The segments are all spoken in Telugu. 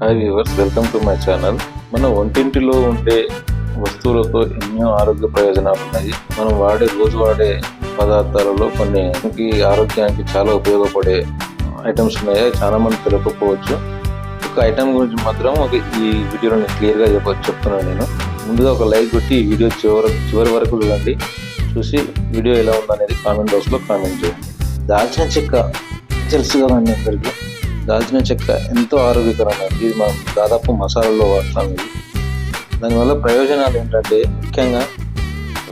Hi viewers welcome to my channel మన వంటింటిలో ఉండే వస్తువులతో ఎన్నో ఆరోగ్య ప్రయోజనాలు ఉన్నాయి. మనం వాడే రోజు వాడే పదార్థాలలో కొన్ని మనకి ఆరోగ్యానికి చాలా ఉపయోగపడే ఐటమ్స్ ఉన్నాయి? చాలా మంది తెలియకపోవచ్చు ఒక ఐటమ్ గురించి మాత్రం ఒక ఈ వీడియోలో నేను క్లియర్గా చెప్ప చెప్తున్నాను నేను. ముందుగా ఒక లైక్ కొట్టి ఈ వీడియో చివరి చివరి వరకు చూడండి. చూసి వీడియో ఎలా ఉందనేది కామెంట్ బాక్స్లో కామెంట్ చేయండి. దాల్చిన చెక్క తెలుసు కదండి అందరికీ? దాల్చిన చెక్క ఎంతో ఆరోగ్యకరమైనది. ఇది మనం దాదాపు మసాలాలో వాడతాం ఇది. దానివల్ల ప్రయోజనాలు ఏంటంటే ముఖ్యంగా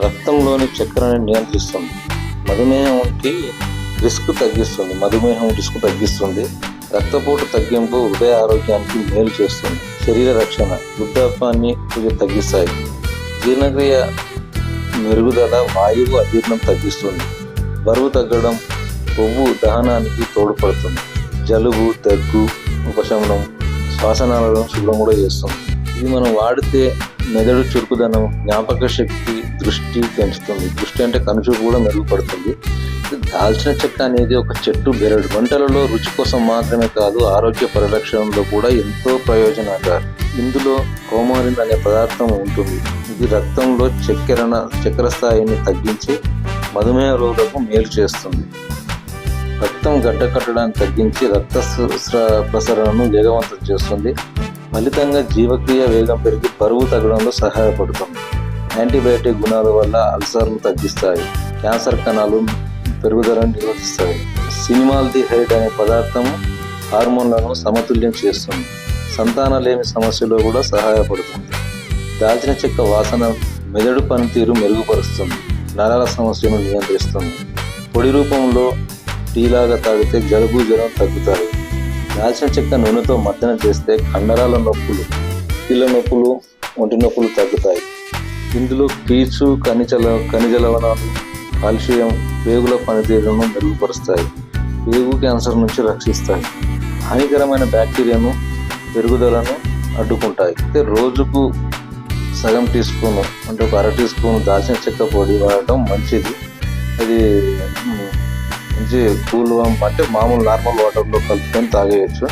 రక్తంలోని చక్కెరని నియంత్రిస్తుంది. మధుమేహంకి రిస్క్ తగ్గిస్తుంది. మధుమేహం రిస్క్ తగ్గిస్తుంది. రక్తపోటు తగ్గింపు హృదయ ఆరోగ్యానికి మేలు చేస్తుంది. శరీర రక్షణ వృద్ధాపాన్ని కొంచెం తగ్గిస్తాయి. జీర్ణక్రియ మెరుగుదల వాయువు అజీర్ణం తగ్గిస్తుంది. బరువు తగ్గడం కొవ్వు దహనానికి తోడ్పడుతుంది. జలుబు దగ్గు ఉపశమనం శ్వాసనాలను శుభ్రం కూడా చేస్తుంది ఇది మనం వాడితే మెదడు చురుకుదనం జ్ఞాపక శక్తి దృష్టి పెంచుతుంది. దృష్టి అంటే కనుచూపు కూడా మెరుగుపడుతుంది దాల్చిన చెక్క అనేది ఒక చెట్టు బెరడు. వంటలలో రుచి కోసం మాత్రమే కాదు ఆరోగ్య పరిరక్షణలో కూడా ఎంతో ప్రయోజనకారి. ఇందులో కోమారిన్ అనే పదార్థం ఉంటుంది. ఇది రక్తంలో చక్కెరన చక్కెర స్థాయిని తగ్గించి మధుమేహ రోగులకు మేలు చేస్తుంది. రక్తం గడ్డకట్టడాన్ని తగ్గించి రక్త ప్రసరణను వేగవంతం చేస్తుంది. ఫలితంగా జీవక్రియ వేగం పెరిగి బరువు తగ్గడంలో సహాయపడుతుంది. యాంటీబయాటిక్ గుణాల వల్ల అల్సర్ను తగ్గిస్తాయి. క్యాన్సర్ కణాలు పెరుగుదలను నిరోధిస్తాయి సినిమాల్దిహైడ్ అనే పదార్థం హార్మోన్లను సమతుల్యం చేస్తుంది. సంతానలేమి సమస్యలో కూడా సహాయపడుతుంది. దాల్చిన చెక్క వాసన మెదడు పనితీరు మెరుగుపరుస్తుంది. నరాల సమస్యను నియంత్రిస్తుంది. పొడి రూపంలో టీలాగా తాగితే జలుబు జ్వరం తగ్గుతాయి దాల్చిన చెక్క నూనెతో మర్దన చేస్తే కండరాల నొప్పులు కీళ్ళ నొప్పులు ఒంటి నొప్పులు తగ్గుతాయి. ఇందులో పీచు ఖనిజల ఖనిజ లవణాలు కాల్షియం పేగుల పనితీరును మెరుగుపరుస్తాయి. పేగు క్యాన్సర్ నుంచి రక్షిస్తాయి. హానికరమైన బ్యాక్టీరియాను పెరుగుదలను అడ్డుకుంటాయి. అయితే రోజుకు సగం టీ స్పూను అంటే ఒక అర టీ స్పూన్ దాల్చిన చెక్క పొడి వాడటం మంచిది. అది మంచి కూల్ అంటే మామూలు నార్మల్ వాటర్లో కలుపుకొని తాగేయచ్చు.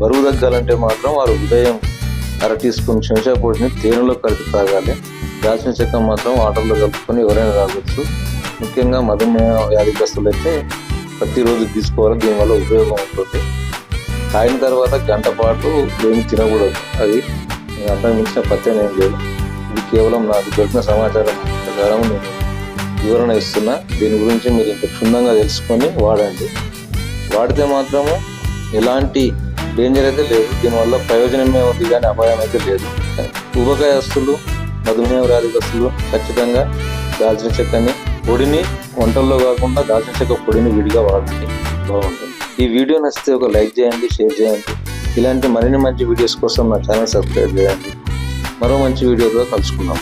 బరువు తగ్గాలంటే మాత్రం వారు ఉదయం అర టీ స్పూన్ చెంచా పొడిని తేనెలో కలిపి తాగాలి. దాల్చిన చెక్క మాత్రం వాటర్లో కలుపుకొని ఎవరైనా తాగొచ్చు. ముఖ్యంగా మధుమేహ వ్యాధిగ్రస్తులు అయితే ప్రతిరోజు తీసుకోవాలి దీనివల్ల ఉపయోగం ఉంటుంది. తాగిన తర్వాత గంట పాటు ఏమి తినకూడదు. అది అంతకు మించిన పత్యం ఏం లేదు. ఇది కేవలం నాకు దొరికిన సమాచారం ప్రకారం నేను వివరణ ఇస్తున్నా. దీని గురించి మీరు ఇంత క్షుణ్ణంగా తెలుసుకొని వాడండి. వాడితే మాత్రము ఎలాంటి డేంజర్ అయితే లేదు. దీనివల్ల ప్రయోజనమే ఉంది కానీ అపాయం అయితే లేదు. ఊబకాయస్తులు మధుమేహ వ్యాధిగ్రస్తులు ఖచ్చితంగా దాల్చిన చెక్కని పొడిని వంటల్లో కాకుండా దాల్చిన చెక్క పొడిని విడిగా వాడండి. బాగుంటుంది. ఈ వీడియో నచ్చితే ఒక లైక్ చేయండి షేర్ చేయండి. ఇలాంటి మరిన్ని మంచి వీడియోస్ కోసం నా ఛానల్ సబ్స్క్రైబ్ చేయండి. మరో మంచి వీడియోతో కలుసుకుందాం.